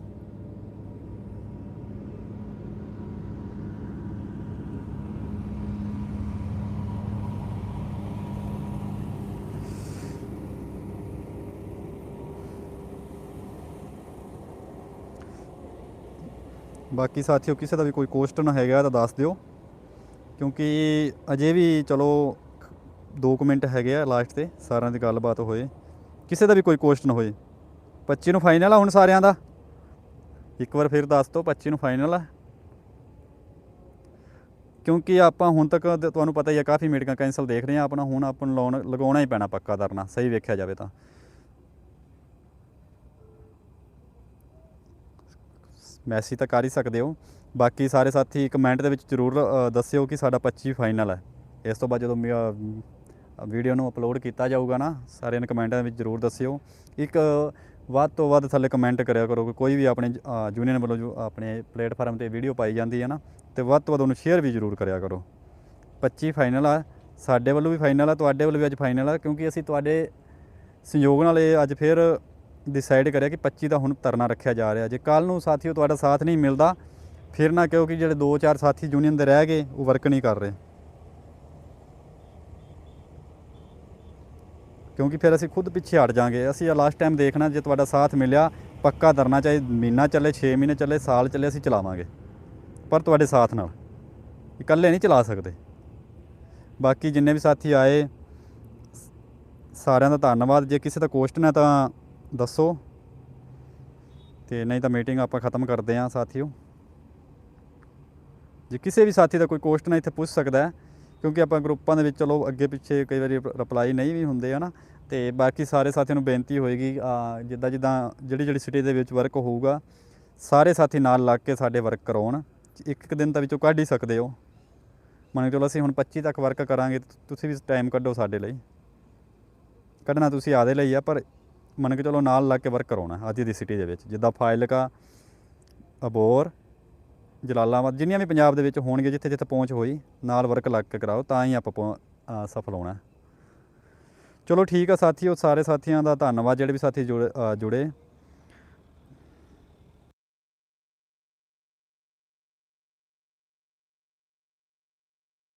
ਬਾਕੀ ਸਾਥੀਓ, ਕਿਸੇ ਦਾ ਵੀ ਕੋਈ ਕੁਐਸਚਨ ਹੈਗਾ ਤਾਂ ਦੱਸ ਦਿਓ। ਕਿਉਂਕਿ ਅਜੇ ਵੀ ਚਲੋ 2 ਮਿੰਟ ਹੈਗੇ ਆ ਲਾਸਟ ਤੇ, ਸਾਰਿਆਂ ਦੀ ਗੱਲਬਾਤ ਹੋਏ। ਕਿਸੇ ਦਾ ਵੀ ਕੋਈ ਕੁਐਸਚਨ ਹੋਏ। 25 ਨੂੰ ਫਾਈਨਲ ਆ ਹੁਣ ਸਾਰਿਆਂ ਦਾ। ਇੱਕ ਵਾਰ ਫਿਰ ਦੱਸ ਦਿਓ 25 ਨੂੰ ਫਾਈਨਲ ਆ। ਕਿਉਂਕਿ ਆਪਾਂ ਹੁਣ ਤੱਕ ਤੁਹਾਨੂੰ ਪਤਾ ਹੀ ਹੈ ਕਾਫੀ ਮੀਟਿੰਗਾਂ ਕੈਂਸਲ ਦੇਖ ਰਹੇ ਆ। ਆਪਣਾ ਹੁਣ ਆਪਾਂ ਨੂੰ ਲਾਉਣ, ਲਗਾਉਣਾ ਹੀ ਪੈਣਾ ਪੱਕਾ ਧਰਨਾ, ਸਹੀ ਵੇਖਿਆ ਜਾਵੇ ਤਾਂ। ਮੈਸੇਜ ਤਾਂ ਕਰ ਹੀ ਸਕਦੇ ਹੋ। ਬਾਕੀ ਸਾਰੇ ਸਾਥੀ ਕਮੈਂਟ ਦੇ ਵਿੱਚ ਜਰੂਰ ਦੱਸਿਓ ਕਿ ਸਾਡਾ 25 ਫਾਈਨਲ ਹੈ। ਇਸ ਤੋਂ ਬਾਅਦ ਜਦੋਂ ਵੀਡੀਓ ਨੂੰ ਅਪਲੋਡ ਕੀਤਾ ਜਾਊਗਾ ਨਾ, ਸਾਰਿਆਂ ਨੇ ਕਮੈਂਟਾਂ ਦੇ ਵਿੱਚ ਜਰੂਰ ਦੱਸਿਓ। ਇੱਕ ਵੱਧ ਤੋਂ ਵੱਧ ਥੱਲੇ ਕਮੈਂਟ ਕਰਿਆ ਕਰੋ ਕਿ ਕੋਈ ਵੀ ਆਪਣੇ ਯੂਨੀਅਨ ਵੱਲੋਂ ਜੋ ਆਪਣੇ ਪਲੇਟਫਾਰਮ ਤੇ ਵੀਡੀਓ ਪਾਈ ਜਾਂਦੀ ਹੈ ਨਾ, ਤੇ ਵੱਧ ਤੋਂ ਵੱਧ ਉਹਨੂੰ ਸ਼ੇਅਰ ਵੀ ਜਰੂਰ ਕਰਿਆ ਕਰੋ। 25 ਫਾਈਨਲ ਆ, ਸਾਡੇ ਵੱਲੋਂ ਵੀ ਫਾਈਨਲ ਆ, ਤੁਹਾਡੇ ਵੱਲੋਂ ਵੀ ਅੱਜ ਫਾਈਨਲ ਆ, ਕਿਉਂਕਿ ਅਸੀਂ ਤੁਹਾਡੇ ਸੰਯੋਗ ਨਾਲ ਇਹ ਅੱਜ ਫਿਰ ਡਿਸਾਈਡ ਕਰਿਆ ਕਿ 25 ਦਾ ਹੁਣ ਧਰਨਾ ਰੱਖਿਆ ਜਾ ਰਿਹਾ। ਜੇ ਕੱਲ ਨੂੰ ਸਾਥੀਓ ਤੁਹਾਡਾ ਸਾਥ ਨਹੀਂ ਮਿਲਦਾ ਫਿਰ ਨਾ ਕਿਉਂਕਿ ਜਿਹੜੇ 2-4 ਸਾਥੀ ਯੂਨੀਅਨ ਦੇ ਰਹਿ ਗਏ, ਉਹ ਵਰਕ ਨਹੀਂ ਕਰ ਰਹੇ। ਕਿਉਂਕਿ ਫਿਰ ਅਸੀਂ ਖੁਦ ਪਿੱਛੇ ਹਟ ਜਾਾਂਗੇ। ਅਸੀਂ ਲਾਸਟ ਟਾਈਮ ਦੇਖਣਾ, ਜੇ ਤੁਹਾਡਾ ਸਾਥ ਮਿਲਿਆ, ਪੱਕਾ ਧਰਨਾ ਚਾਹੇ ਮਹੀਨਾ ਚੱਲੇ 6 ਮਹੀਨੇ ਚੱਲੇ, ਸਾਲ ਚੱਲੇ, ਅਸੀਂ ਚਲਾਵਾਂਗੇ। ਪਰ ਤੁਹਾਡੇ ਸਾਥ ਨਾਲ, ਇਕੱਲੇ ਨਹੀਂ ਚਲਾ ਸਕਦੇ। ਬਾਕੀ ਜਿੰਨੇ ਵੀ ਸਾਥੀ ਆਏ, ਸਾਰਿਆਂ ਦਾ ਧੰਨਵਾਦ। ਜੇ ਕਿਸੇ ਦਾ ਕੁਐਸਚਨ ਹੈ ਤਾਂ ਦੱਸੋ। ਤੇ ਨਹੀਂ ਤਾਂ ਮੀਟਿੰਗ ਆਪਾਂ ਖਤਮ ਕਰਦੇ ਹਾਂ, ਸਾਥੀਓ। ਜੇ ਕਿਸੇ ਵੀ ਸਾਥੀ ਦਾ ਕੋਈ ਕੁਐਸਚਨ ਹੈ ਇੱਥੇ ਪੁੱਛ ਸਕਦਾ ਹੈ, ਕਿਉਂਕਿ ਆਪਾਂ ਗਰੁੱਪਾਂ ਦੇ ਵਿੱਚ ਚਲੋ ਅੱਗੇ ਪਿੱਛੇ ਕਈ ਵਾਰੀ ਰਿਪਲਾਈ ਨਹੀਂ ਵੀ ਹੁੰਦੇ, ਹਨਾ? ਤੇ ਬਾਕੀ ਸਾਰੇ ਸਾਥੀਆਂ ਨੂੰ ਬੇਨਤੀ ਹੋਏਗੀ ਜਿੱਦਾਂ ਜਿੱਦਾਂ ਜਿਹੜੀ ਜਿਹੜੀ ਸਿਟੀ ਦੇ ਵਿੱਚ ਵਰਕ ਹੋਊਗਾ, ਸਾਰੇ ਸਾਥੀ ਨਾਲ ਲੱਗ ਕੇ ਸਾਡੇ ਵਰਕ ਕਰਾਉਣ। ਇੱਕ ਇੱਕ ਦਿਨ ਤਾਂ ਵਿੱਚੋਂ ਕੱਢ ਹੀ ਸਕਦੇ ਹੋ। ਮੰਨ ਕੇ ਚਲੋ ਅਸੀਂ ਹੁਣ 25 ਤੱਕ ਵਰਕ ਕਰਾਂਗੇ ਤੁਸੀਂ ਵੀ ਟਾਈਮ ਕੱਢੋ ਸਾਡੇ ਲਈ। ਕੱਢਣਾ ਤੁਸੀਂ ਆਦੇ ਲਈ ਆ, ਪਰ ਮੰਨ ਕੇ ਚਲੋ ਨਾਲ ਲੱਗ ਕੇ ਵਰਕ ਕਰਾਉਣਾ, ਅੱਜ ਦੀ ਸਿਟੀ ਦੇ ਵਿੱਚ। ਜਿੱਦਾਂ ਫਾਜ਼ਿਲਕਾ ਅਬੋਰ ਜਲਾਲਾਬਾਦ, ਜਿੰਨੀਆਂ ਵੀ ਪੰਜਾਬ ਦੇ ਵਿੱਚ ਹੋਣਗੇ ਜਿੱਥੇ ਜਿੱਥੇ ਪਹੁੰਚ ਹੋਈ, ਨਾਲ ਵਰਕ ਲੱਗ ਕੇ ਕਰਾਓ, ਤਾਂ ਹੀ ਆਪਾਂ ਪਹੁੰ- ਸਫਲ ਹੋਣਾ। ਚਲੋ ਠੀਕ ਆ ਸਾਥੀਓ, ਸਾਰੇ ਸਾਥੀਆਂ ਦਾ ਧੰਨਵਾਦ, ਜਿਹੜੇ ਵੀ ਸਾਥੀ ਜੁੜੇ ਜੁੜੇ।